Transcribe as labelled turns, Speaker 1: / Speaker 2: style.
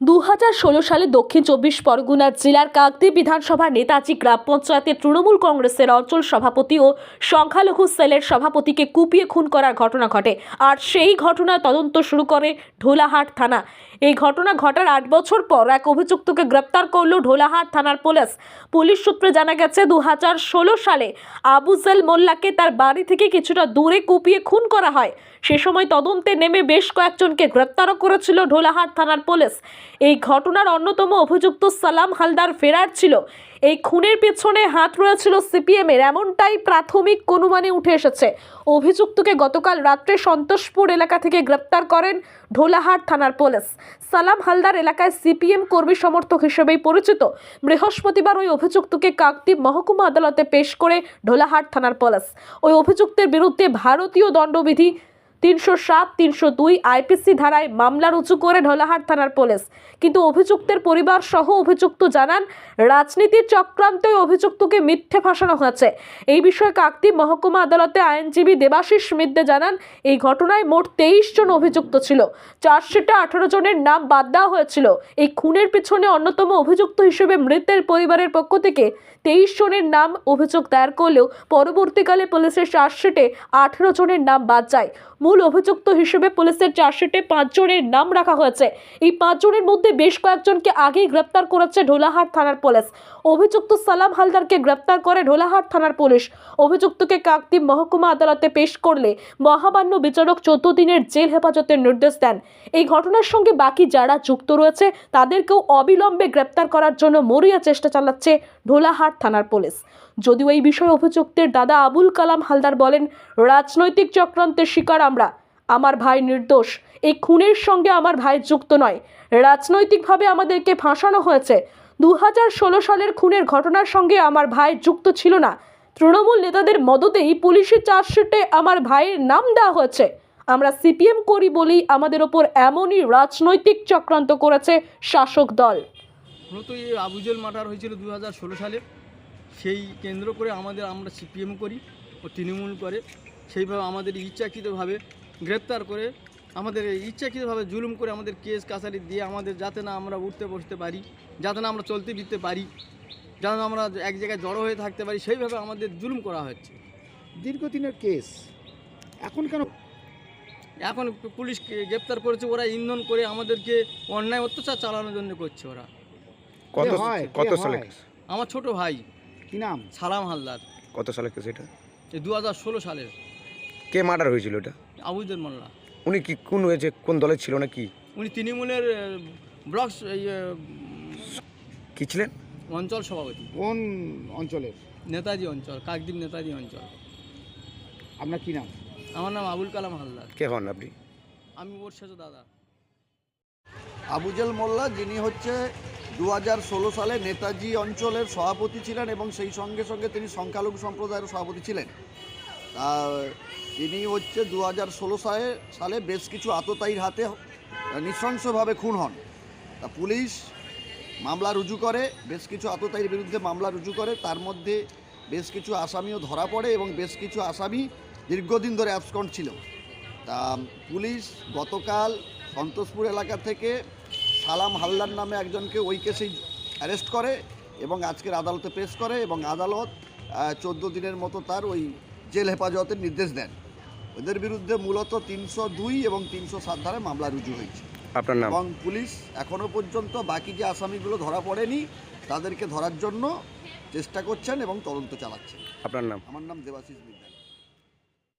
Speaker 1: দু হাজার ষোলো সালে দক্ষিণ চব্বিশ পরগনা জেলার কাকদ্বীপ বিধানসভা নেতাজি গ্রাম পঞ্চায়েতের তৃণমূল কংগ্রেসের অঞ্চল সভাপতি ও সংখ্যালঘু সেলের সভাপতিকে কুপিয়ে খুন করার ঘটনা ঘটে। আর সেই ঘটনার তদন্ত শুরু করে ঢোলাহাট থানা। এই ঘটনা ঘটার আট বছর পর এক অভিযুক্তকে গ্রেপ্তার করল ঢোলাহাট থানার পুলিশ। পুলিশ সূত্রে জানা গেছে দু হাজার ষোলো সালে আবুজেল মোল্লাকে তার বাড়ি থেকে কিছুটা দূরে কুপিয়ে খুন করা হয়। সে সময় তদন্তে নেমে বেশ কয়েকজনকে গ্রেপ্তারও করেছিল ঢোলাহাট থানার পুলিশ। এই ঘটনার অন্যতম অভিযুক্ত সালাম হালদার ফেরার ছিল। এই খুনের পেছনে হাত রয়েছিল সিপিএমের, এমনটাই প্রাথমিক অনুমানে উঠে এসেছে। অভিযুক্তকে গতকাল রাত্রে সন্তোষপুর এলাকা থেকে গ্রেপ্তার করেন ঢোলাহাট থানার পুলিশ। সালাম হালদার এলাকায় সিপিএম কর্মী সমর্থক হিসেবেই পরিচিত। বৃহস্পতিবার ওই অভিযুক্তকে কাকদ্বীপ মহকুমা আদালতে পেশ করে ঢোলাহাট থানার পুলিশ। ওই অভিযুক্তের বিরুদ্ধে ভারতীয় দণ্ডবিধি তিনশো সাত, তিনশো দুই আইপিসি ধারায় মামলা রুজু করে ঢোলাহাট থানার পুলিশ। কিন্তু অভিযুক্তের পরিবার সহ অভিযুক্ত জানান, রাজনীতির চক্রান্তে অভিযুক্তকে মিথ্যে ফাঁসানো হয়েছে। এই বিষয়ে কাকতি মহকুমা আদালতে আইনজীবী দেবাশিস মিদ্দে জানান, এই ঘটনায় মোট তেইশ জন অভিযুক্ত ছিল। চার্জশিটে আঠারো জনের নাম বাদ দেওয়া হয়েছিল। এই খুনের পিছনে অন্যতম অভিযুক্ত হিসেবে মৃতের পরিবারের পক্ষ থেকে তেইশ জনের নাম অভিযোগ দায়ের করলেও পরবর্তীকালে পুলিশের চার্জশিটে আঠেরো জনের নাম বাদ যায়। মূল অভিযুক্ত হিসেবে পুলিশের চার্জশিটে পাঁচ জনের নাম রাখা হয়েছে। এই পাঁচ জনের মধ্যে বেশ কয়েকজনকে আগেই গ্রেপ্তার করেছে ঢোলাহাট থানার পুলিশ। অভিযুক্ত সালাম হালদারকে গ্রেপ্তার করে ঢোলাহাট থানার পুলিশ। অভিযুক্তকে কাকদ্বীপ মহকুমা আদালতে পেশ করলে মহামান্য বিচারক চোদ্দ দিনের জেল হেফাজতের নির্দেশ দেন। এই ঘটনার সঙ্গে বাকি যারা যুক্ত রয়েছে, তাদেরকেও অবিলম্বে গ্রেপ্তার করার জন্য মরিয়া চেষ্টা চালাচ্ছে ঢোলাহাট থানার পুলিশ। যদিও এই বিষয়ে অভিযুক্তের দাদা আবুল কালাম হালদার বলেন, রাজনৈতিক চক্রান্তের শিকার আমরা ভাই নির্দোষ। এই খুনের সঙ্গে আমার ভাই যুক্ত নয়। রাজনৈতিকভাবে আমাদেরকে ফাঁসানো হয়েছে। দু সালের খুনের ঘটনার সঙ্গে আমার ভাই যুক্ত ছিল না। তৃণমূল নেতাদের মদতেই পুলিশের চার্জশিটে আমার ভাইয়ের নাম দেওয়া হয়েছে। আমরা সিপিএম করি বলেই আমাদের ওপর এমনই রাজনৈতিক চক্রান্ত করেছে শাসক দল।
Speaker 2: মূলত এই আবুজেল মার্ডার হয়েছিল দু হাজার ষোলো সালে। সেই কেন্দ্র করে আমাদের আমরা সিপিএম করি ও তৃণমূল করে। সেইভাবে আমাদের ইচ্ছাকৃতভাবে গ্রেপ্তার করে আমাদের ইচ্ছাকৃতভাবে জুলুম করে আমাদের কেস কাছারি দিয়ে আমাদের যাতে না আমরা উঠতে বসতে পারি যাতে না আমরা চলতে ফিরতে পারি যাতে না আমরা এক জায়গায় জড়ো হয়ে থাকতে পারি সেইভাবে আমাদের জুলুম করা হচ্ছে।
Speaker 3: দীর্ঘদিনের কেস এখন কেন?
Speaker 2: এখন পুলিশ গ্রেপ্তার করেছে ওরা ইন্ধন করে আমাদেরকে অন্যায় অত্যাচার চালানোর জন্য করছে ওরা।
Speaker 4: কত কত সালে
Speaker 2: আমার ছোট ভাই।
Speaker 3: কি নাম?
Speaker 2: সালাম হালদার।
Speaker 4: কত সালে কেস এটা?
Speaker 2: দু হাজার ষোলো সালের।
Speaker 4: কে মার্ডার হয়েছিল এটা?
Speaker 2: আবুদের মোল্লা।
Speaker 4: উনি কি কোন হয়েছে কোন দলে ছিল না কি
Speaker 2: উনি তৃণমূলের ব্লক
Speaker 4: কি ছিলেন?
Speaker 2: অঞ্চল সভাপতি।
Speaker 3: কোন অঞ্চলের?
Speaker 2: নেতাজি অঞ্চল কাকদ্বীপ নেতাজি অঞ্চল।
Speaker 3: আপনার কি নাম?
Speaker 2: আমার নাম আবুল কালাম হালদার।
Speaker 4: কে হন আপনি?
Speaker 2: আমি ওর সাথে দাদা।
Speaker 5: আবুজেল মোল্লা যিনি হচ্ছে দু ষোলো সালে নেতাজি অঞ্চলের সভাপতি ছিলেন এবং সেই সঙ্গে সঙ্গে তিনি সংখ্যালঘু সম্প্রদায়ের সভাপতি ছিলেন। তিনি হচ্ছে দু হাজার ষোলো সালে সালে বেশ কিছু আততায়ীর হাতে নৃশংসভাবে খুন হন। তা পুলিশ মামলা রুজু করে, বেশ কিছু আততায়ীর বিরুদ্ধে মামলা রুজু করে, তার মধ্যে বেশ কিছু আসামিও ধরা পড়ে এবং বেশ কিছু আসামি দীর্ঘদিন ধরে অ্যাবসকন্ট ছিল। তা পুলিশ গতকাল সন্তোষপুর এলাকা থেকে সালাম হালদার নামে একজনকে ওই কেসেই অ্যারেস্ট করে এবং আজকের আদালতে পেশ করে এবং আদালত চোদ্দ দিনের মতো তার ওই জেল হেফাজতের নির্দেশ দেন। ওদের বিরুদ্ধে মূলত তিনশো দুই এবং তিনশো সাত ধারে মামলা রুজু হয়েছে।
Speaker 4: আপনার নাম?
Speaker 5: এবং পুলিশ এখনও পর্যন্ত বাকি যে আসামিগুলো ধরা পড়েনি তাদেরকে ধরার জন্য চেষ্টা করছেন এবং তদন্ত চালাচ্ছেন।
Speaker 4: আপনার নাম?
Speaker 5: আমার নাম দেবাশিস বিদ্যান